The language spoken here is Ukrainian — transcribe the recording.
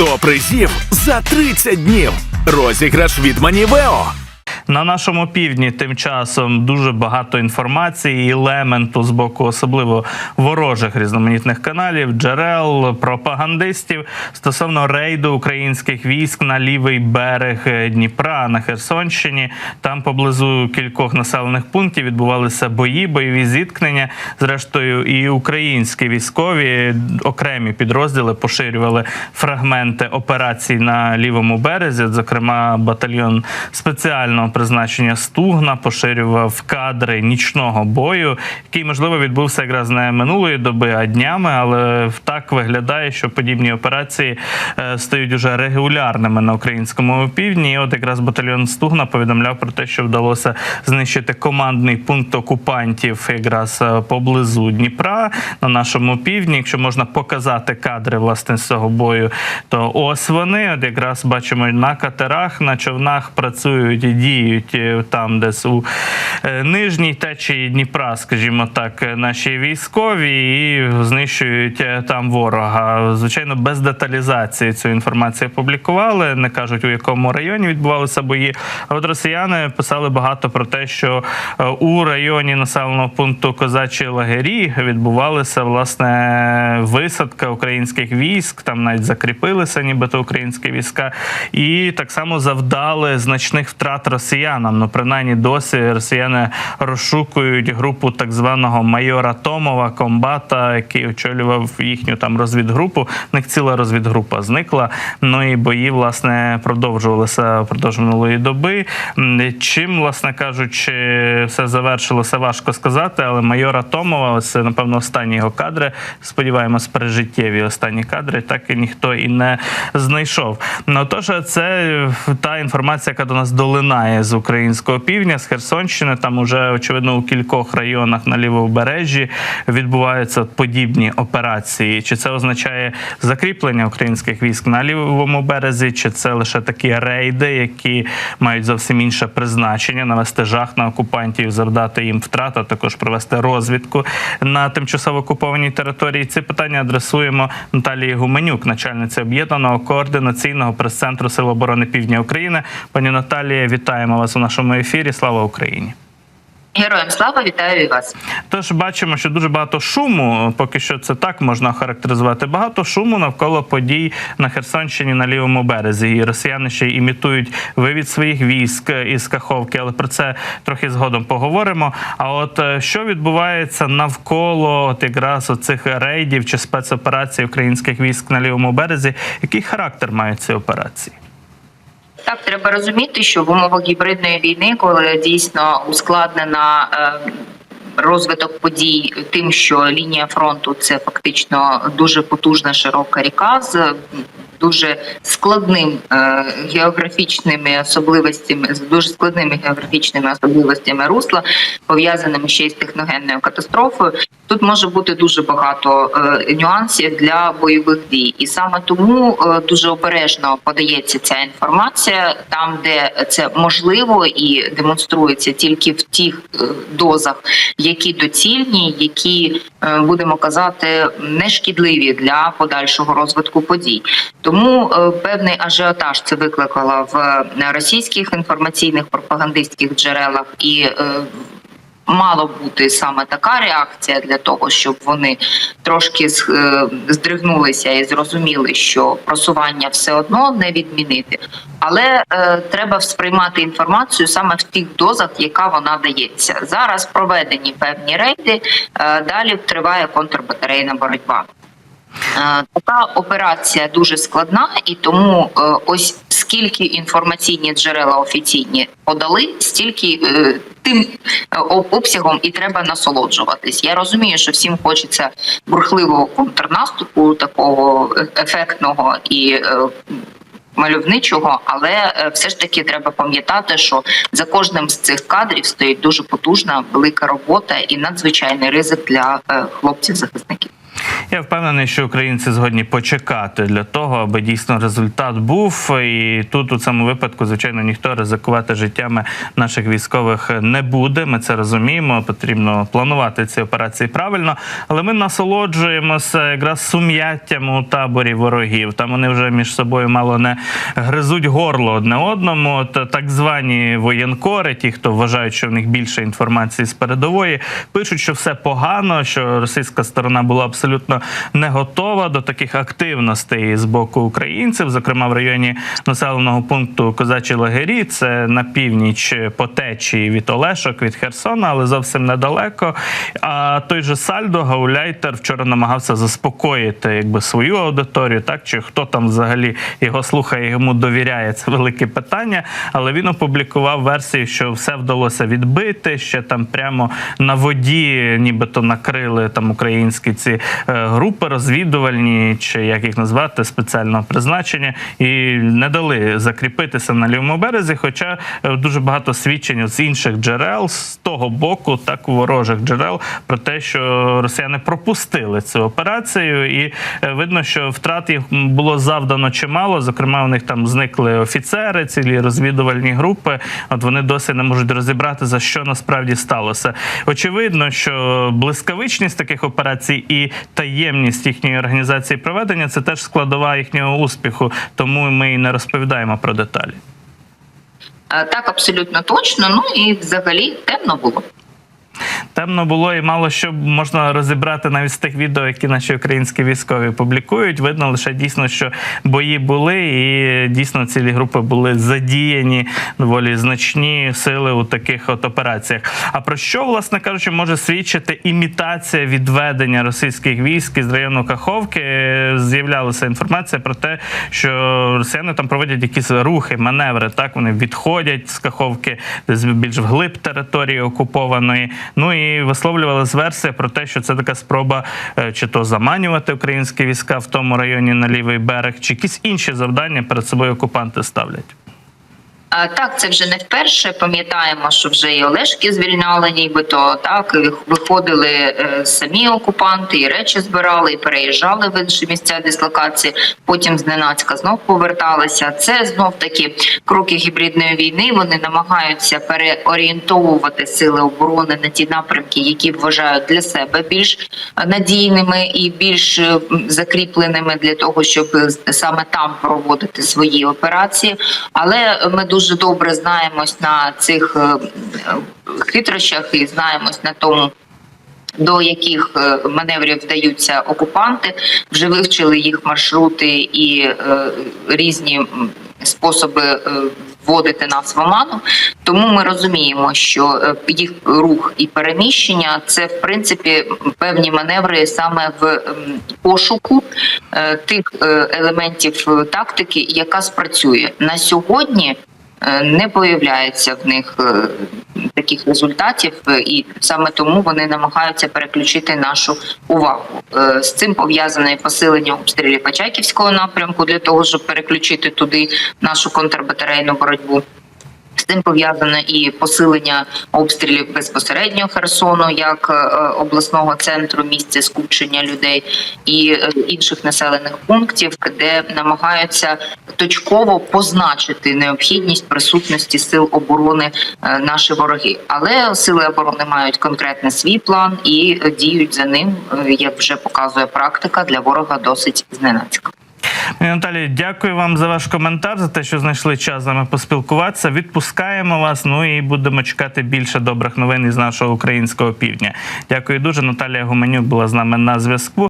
100 призів за 30 днів. Розіграш від Манівео. На нашому півдні тим часом дуже багато інформації і лементу з боку, особливо ворожих різноманітних каналів, джерел, пропагандистів стосовно рейду українських військ на лівий берег Дніпра на Херсонщині. Там поблизу кількох населених пунктів відбувалися бої, бойові зіткнення. Зрештою, і українські військові окремі підрозділи поширювали фрагменти операцій на лівому березі. Зокрема, батальйон спеціального призначення Стугна поширював кадри нічного бою, який можливо відбувся якраз не минулої доби, а днями. Але так виглядає, що подібні операції е, стають уже регулярними на українському півдні. І от якраз батальйон Стугна повідомляв про те, що вдалося знищити командний пункт окупантів якраз е, поблизу Дніпра на нашому півдні. Якщо можна показати кадри власне з цього бою, то ось вони от якраз бачимо на катерах, на човнах працюють діють е, там, десь у е, нижній течії Дніпра, скажімо так, е, наші військові і знищують там ворога. Звичайно, без деталізації цю інформацію опублікували, не кажуть, у якому районі відбувалися бої. А от росіяни писали багато про те, що у районі населеного пункту Козачі лагері відбувалися власне висадка українських військ. Там навіть закріпилися, нібито українські війська, і так само завдали значних втрат росіянам. Ну, принаймні досі росіяни розшукують групу так званого майора Томова, комбата, який очолював їхню там розвідгрупу. В них ціла розвідгрупа зникла. Ну і бої, власне, продовжувалися впродовж минулої доби. Чим, власне кажучи, все завершилося, важко сказати, але майора Томова, ось напевно останні його кадри. Сподіваємось, прижиттєві останні кадри, так і ніхто і не знайшов. Ну тож, це та інформація, яка до нас долинає з українського півдня, з Херсонщини. Там уже очевидно у кількох районах на лівобережжі відбуваються подібні операції. Чи це означає закріплення українських військ на лівому березі, чи це лише такі рейди, які мають зовсім інше призначення, навести жах на окупантів, завдати їм втрат, а також провести розвідку на тимчасово окупованій території? Ці питання адресуємо Наталії Гуменюк, начальниці об'єднаного координаційного прес-центру Сил оборони Півдня України. Пані Наталія, вітаємо вас у нашому ефірі. Слава Україні! Героям слава вітаю і вас. Тож бачимо, що дуже багато шуму, поки що це так можна характеризувати. Багато шуму навколо подій на Херсонщині на лівому березі. І росіяни ще імітують вивід своїх військ із Каховки, але про це трохи згодом поговоримо. А от е, що відбувається навколо от якраз оцих рейдів чи спецоперацій українських військ на лівому березі? Який характер мають ці операції? Так, треба розуміти, що в умовах гібридної війни, коли дійсно ускладнена. Е, Розвиток подій тим, що лінія фронту це фактично дуже потужна широка ріка з дуже складним е, географічними особливостями, з дуже складними географічними особливостями русла, пов'язаними ще й з техногенною катастрофою. Тут може бути дуже багато е, нюансів для бойових дій, і саме тому е, дуже обережно подається ця інформація там, де це можливо і демонструється тільки в тих дозах, які доцільні, які будемо казати нешкідливі для подальшого розвитку подій. Тому е, певний ажіотаж це викликало в е, російських інформаційних пропагандистських джерелах і. е, Мало бути саме така реакція для того, щоб вони трошки здригнулися і зрозуміли, що просування все одно не відмінити. Але е, треба сприймати інформацію саме в тих дозах, яка вона дається. Зараз проведені певні рейди, е, далі триває контрбатарейна боротьба. Е, Така операція дуже складна, і тому е, ось скільки інформаційні джерела офіційні подали, стільки е, тим обсягом і треба насолоджуватись. Я розумію, що всім хочеться бурхливого контрнаступу, такого ефектного і. Мальовничого, але все ж таки треба пам'ятати, що за кожним з цих кадрів стоїть дуже потужна велика робота і надзвичайний ризик для хлопців-захисників. Я впевнений, що українці згодні почекати для того, аби дійсно результат був. І тут у цьому випадку, звичайно, ніхто ризикувати життями наших військових не буде. Ми це розуміємо. Потрібно планувати ці операції правильно, але ми насолоджуємося якраз сум'яттям у таборі ворогів. Там вони вже між собою мало не гризуть горло одне одному. От так звані воєнкори, ті, хто вважають, що в них більше інформації з передової, пишуть, що все погано, що російська сторона була абсолютно не готова до таких активностей з боку українців, зокрема в районі населеного пункту Козачі Лагері. Це на північ по течії від Олешок, від Херсона, але зовсім недалеко. А той же Сальдо Гауляйтер вчора намагався заспокоїти якби свою аудиторію, так чи хто там взагалі його слухає, йому довіряє. Це велике питання. Але він опублікував версію, що все вдалося відбити. Ще там прямо на воді, нібито накрили там українські ці групи розвідувальні, чи як їх назвати, спеціального призначення, і не дали закріпитися на лівому березі. Хоча е, дуже багато свідчень з інших джерел з того боку, так ворожих джерел, про те, що росіяни пропустили цю операцію, і е, видно, що втрат їх було завдано чимало. Зокрема, у них там зникли офіцери, цілі розвідувальні групи. От вони досі не можуть розібрати за що насправді сталося. Очевидно, що блискавичність таких операцій і таємність їхньої організації проведення це теж складова їхнього успіху. Тому ми і не розповідаємо про деталі. Е, Так, абсолютно точно. Ну і взагалі темно було. Темно було і мало що можна розібрати навіть з тих відео, які наші українські військові публікують. Видно лише дійсно, що бої були, і дійсно цілі групи були задіяні доволі значні сили у таких от операціях. А про що, власне кажучи, може свідчити імітація відведення російських військ із району Каховки? З'являлася інформація про те, що росіяни там проводять якісь рухи, маневри. Так вони відходять з Каховки десь більш вглиб території окупованої. Ну і висловлювалася версія про те, що це така спроба е, чи то заманювати українські війська в тому районі на лівий берег, чи якісь інші завдання перед собою окупанти ставлять. Так, це вже не вперше. Пам'ятаємо, що вже і Олешки звільняли, нібито так виходили е, самі окупанти, і речі збирали, і переїжджали в інші місця дислокації. Потім зненацька знов поверталися. Це знов таки кроки гібридної війни. Вони намагаються переорієнтовувати сили оборони на ті напрямки, які вважають для себе більш надійними і більш е, закріпленими для того, щоб саме там проводити свої операції. Але ми дуже добре знаємось на цих е, хитрощах і знаємось на тому. До яких е, маневрів вдаються окупанти, вже вивчили їх маршрути і е, різні способи е, вводити нас в оману. Тому ми розуміємо, що е, їх рух і переміщення це в принципі певні маневри саме в пошуку е, тих елементів тактики, яка спрацює на сьогодні. Е, Не появляється в них е, таких результатів, е, і саме тому вони намагаються переключити нашу увагу. З цим пов'язане посилення обстрілів Пачаківського напрямку для того, щоб переключити туди нашу контрбатарейну боротьбу. З цим пов'язане і посилення обстрілів безпосередньо Херсону як е, обласного центру, місця скупчення людей і е, інших населених пунктів, де намагаються точково позначити необхідність присутності сил оборони е, наші вороги. Але сили оборони мають конкретний свій план і діють за ним, як вже показує практика, для ворога досить зненацька. Наталі, дякую вам за ваш коментар, за те, що знайшли час з нами поспілкуватися. Відпускаємо вас. Ну і будемо чекати більше добрих новин із нашого українського півдня. Дякую дуже. Наталія Гуменюк була з нами на зв'язку.